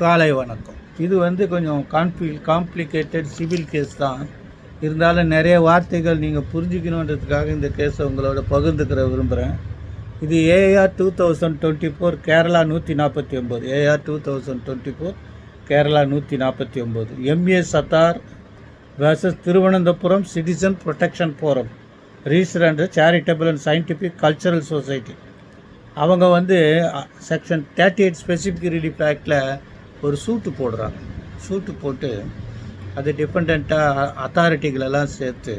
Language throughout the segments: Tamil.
காலை வணக்கம். இது வந்து கொஞ்சம் காம்ப்ளி காம்ப்ளிகேட்டட் சிவில் கேஸ் தான். இருந்தாலும் நிறைய வார்த்தைகள் நீங்கள் புரிஞ்சுக்கணுன்றதுக்காக இந்த கேஸை உங்களோட பகிர்ந்துக்கிற விரும்புகிறேன் இது AR two thousand twenty four Kerala நூற்றி நாற்பத்தி ஒம்பது AR two thousand twenty four Kerala நூற்றி நாற்பத்தி ஒம்பது MA Sathar versus Thiruvananthapuram citizen protection forum register charitable and scientific cultural society அவங்க வந்து section thirty eight specific relief ஆக்டில் ஒரு சூட்டு போடுறாங்க சூட்டு போட்டு அது டிபெண்ட்டாக அத்தாரிட்டிகளெல்லாம் சேர்த்து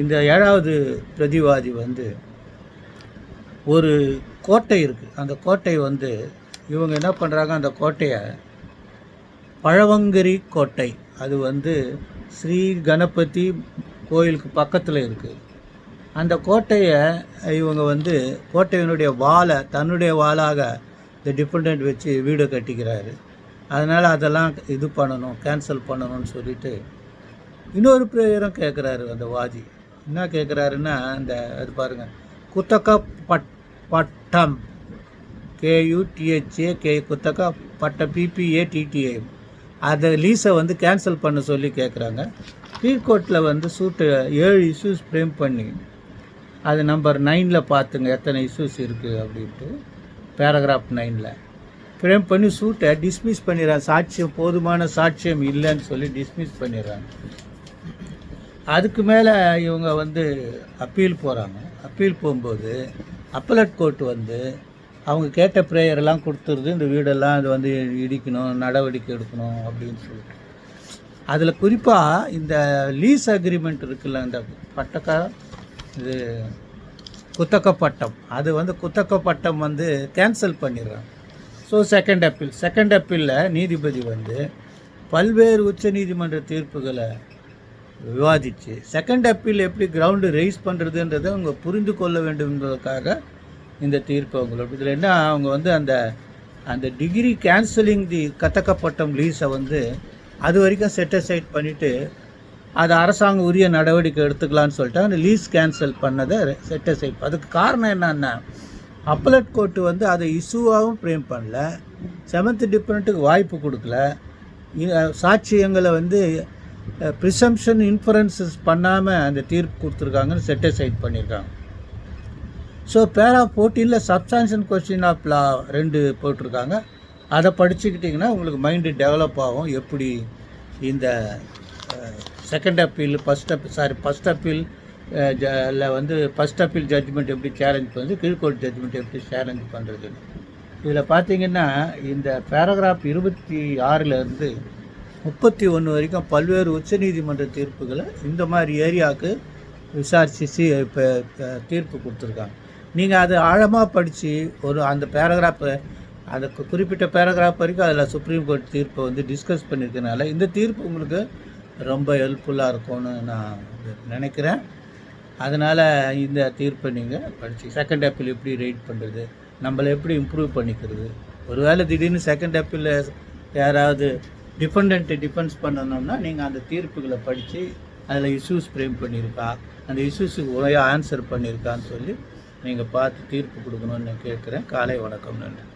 இந்த ஏழாவது பிரதிவாதி வந்து ஒரு கோட்டை இருக்குது அந்த கோட்டை வந்து இவங்க என்ன பண்ணுறாங்க அந்த கோட்டையை பழவங்கரி கோட்டை. அது வந்து ஸ்ரீ கணபதி கோயிலுக்கு பக்கத்தில் இருக்குது அந்த கோட்டையை இவங்க வந்து கோட்டையினுடைய வாலை தன்னுடைய வாளாக இந்த டிபெண்ட் வச்சு வீடு கட்டிக்கிறாரு. அதனால் அதெல்லாம் இது பண்ணணும் கேன்சல் பண்ணணும்னு சொல்லிட்டு இன்னொரு பிரேயரும் கேட்குறாரு அந்த வாதி என்ன கேட்குறாருன்னா அந்த அது பாருங்கள் குத்தக்கா பட் பட்டம். கேயூடிஹெச்ஏ கே குத்தக்கா பட்ட பிபிஏ டிடிஏ அதை லீஸை வந்து கேன்சல் பண்ண சொல்லி கேட்குறாங்க கீழ்கோர்ட்டில் வந்து சூட்டு ஏழு இஷ்யூஸ் ஃப்ரேம் பண்ணி அது நம்பர் நைனில் பார்த்துங்க எத்தனை இஷ்யூஸ் இருக்குது அப்படின்ட்டு. பேராகிராஃப் நைனில் ஃப்ரேம் பண்ணி சூட்டை டிஸ்மிஸ் பண்ணிடுறாங்க சாட்சியம் போதுமான சாட்சியம் இல்லைன்னு சொல்லி டிஸ்மிஸ் பண்ணிடுறாங்க அதுக்கு மேலே இவங்க வந்து அப்பீல் போகிறாங்க அப்பீல் போகும்போது அப்பலட் கோர்ட் வந்து அவங்க கேட்ட ப்ரேயரெல்லாம் கொடுத்துருது. இந்த வீடெல்லாம் அது வந்து இடிக்கணும் நடவடிக்கை எடுக்கணும் அப்படின்னு சொல்லிட்டு. அதில் குறிப்பாக இந்த லீஸ் அக்ரிமெண்ட் இருக்குல்ல இந்த பட்டக்க இது குத்தக்க பட்டம் அது வந்து குத்தக்க பட்டம் வந்து கேன்சல் பண்ணிடுறாங்க. ஸோ செகண்ட் அப்பீல் செகண்ட் அப்பீலில் நீதிபதி வந்து பல்வேறு உச்ச நீதிமன்ற தீர்ப்புகளை விவாதித்து செகண்ட் அப்பீல் எப்படி கிரவுண்டு ரைஸ் பண்ணுறதுன்றதை அவங்க புரிந்து கொள்ள வேண்டும்ன்றதுக்காக இந்த தீர்ப்பு அவங்களோட இதில் என்ன அவங்க வந்து அந்த அந்த டிகிரி கேன்சலிங் தி கத்தக்கப்பட்டம் லீஸை வந்து அது வரைக்கும் செட்டசைட் பண்ணிவிட்டு அது அரசாங்கம் உரிய நடவடிக்கை எடுத்துக்கலான்னு சொல்லிட்டு அந்த லீஸ் கேன்சல் பண்ணதை செட்டசைட் அதுக்கு காரணம் என்னன்னா அப்பலட் கோர்ட்டு வந்து அதை இஷ்யூவாகவும் ஃப்ரேம் பண்ணல. செவன்த் டிஃபரெண்ட்டுக்கு வாய்ப்பு கொடுக்கல. சாட்சியங்களை வந்து ப்ரிசம்ஷன் இன்ஃபரன்சஸ் பண்ணாமல் அந்த தீர்ப்பு கொடுத்துருக்காங்கன்னு செட்டிசைட் பண்ணியிருக்காங்க. ஸோ பேரா ஃபோர்டீனில் சப்ஸ்டான்ஷன் கொஸ்டின் ஆஃப் லா ரெண்டு போட்டிருக்காங்க. அதை படிச்சுக்கிட்டிங்கன்னா உங்களுக்கு மைண்டு டெவலப் ஆகும். எப்படி இந்த second appeal first appeal sorry first appeal வந்து ஃபஸ்ட் அப்பீல் ஜட்ஜ்மெண்ட் எப்படி சேலஞ்ச் பண்ணுறது கீழ்கோர்ட் ஜட்ஜ்மெண்ட் எப்படி சேலஞ்ச் பண்ணுறதுன்னு இதில் பார்த்தீங்கன்னா இந்த பேராகிராஃப் இருபத்தி ஆறிலிருந்து முப்பத்தி ஒன்று வரைக்கும் பல்வேறு உச்சநீதிமன்ற தீர்ப்புகளை இந்த மாதிரி ஏரியாவுக்கு விசாரித்து இப்போ தீர்ப்பு கொடுத்துருக்காங்க. நீங்கள் அதை ஆழமாக படித்து ஒரு அந்த பேராகிராஃபை அந்த குறிப்பிட்ட பேராகிராஃப் வரைக்கும் அதில் சுப்ரீம் கோர்ட் தீர்ப்பை வந்து டிஸ்கஸ் பண்ணியிருக்கனால இந்த தீர்ப்பு உங்களுக்கு ரொம்ப ஹெல்ப்ஃபுல்லாக இருக்கும்னு நான் நினைக்கிறேன். அதனால் இந்த தீர்ப்பை நீங்கள் படித்து செகண்ட் ஆப்பிள் எப்படி ரைட் பண்ணுறது நம்மளை எப்படி இம்ப்ரூவ் பண்ணிக்கிறது? ஒரு வேளை திடீர்னு செகண்ட் ஆப்பிள் யாராவது டிபெண்ட்டை டிஃபென்ஸ் பண்ணணும்னா நீங்கள் அந்த தீர்ப்புகளை படித்து அதில் இஷ்யூஸ் ஃப்ரேம் பண்ணியிருக்கா அந்த இஷ்யூஸுக்கு உரையாக ஆன்சர் பண்ணியிருக்கான்னு சொல்லி நீங்கள் பார்த்து தீர்ப்பு கொடுக்கணும்னு நான் கேட்குறேன். காலை வணக்கம் நன்றி.